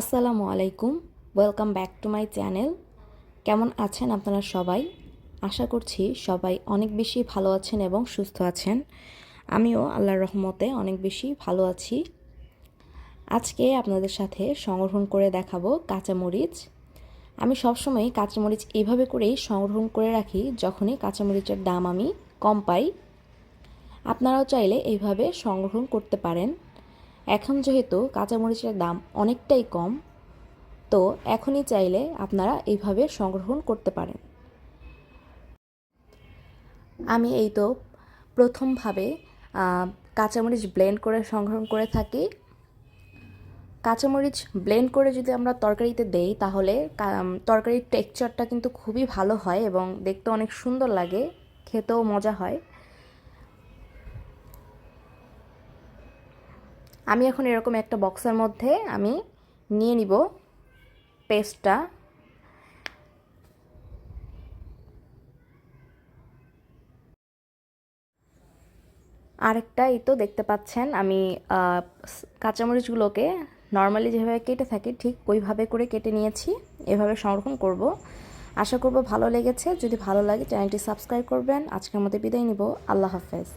আসসালামু আলাইকুম welcome back to my channel কেমন আছেন আপনারা সবাই? আশা করছি সবাই অনেক বেশি ভালো আছেন এবং সুস্থ আছেন। আমিও আল্লাহর রহমতে অনেক বেশি ভালো আছি। আজকে আপনাদের সাথে সংগ্রহণ করে দেখাবো কাঁচামরিচ। আমি সবসময় কাঁচামরিচ এইভাবে করেই সংগ্রহণ করে রাখি যখনই কাঁচামরিচের দাম আমি কম পাই। আপনারাও চাইলে এইভাবে সংগ্রহণ করতে পারেন। এখন যেহেতু কাঁচামরিচের দাম অনেকটাই কম, তো এখনই চাইলে আপনারা এইভাবে সংগ্রহণ করতে পারেন। আমি এই তো প্রথমভাবে কাঁচামরিচ ব্লেন্ড করে সংগ্রহণ করে থাকি। কাঁচামরিচ ব্লেন্ড করে যদি আমরা তরকারিতে দেই, তাহলে তরকারির টেক্সচারটা কিন্তু খুবই ভালো হয় এবং দেখতে অনেক সুন্দর লাগে, খেতেও মজা হয়। আমি এখন এরকম একটা বক্সের মধ্যে আমি নিয়ে নিব পেস্টটা। আরেকটা, এই তো দেখতে পাচ্ছেন, আমি কাঁচামরিচগুলোকে নর্মালি যেভাবে কেটে থাকি, ঠিক ওইভাবে করে কেটে নিয়েছি, এভাবে সংরক্ষণ করব। আশা করব ভালো লেগেছে, যদি ভালো লাগে চ্যানেলটি সাবস্ক্রাইব করবেন। আজকের মধ্যে বিদায় নিব, আল্লাহ হাফেজ।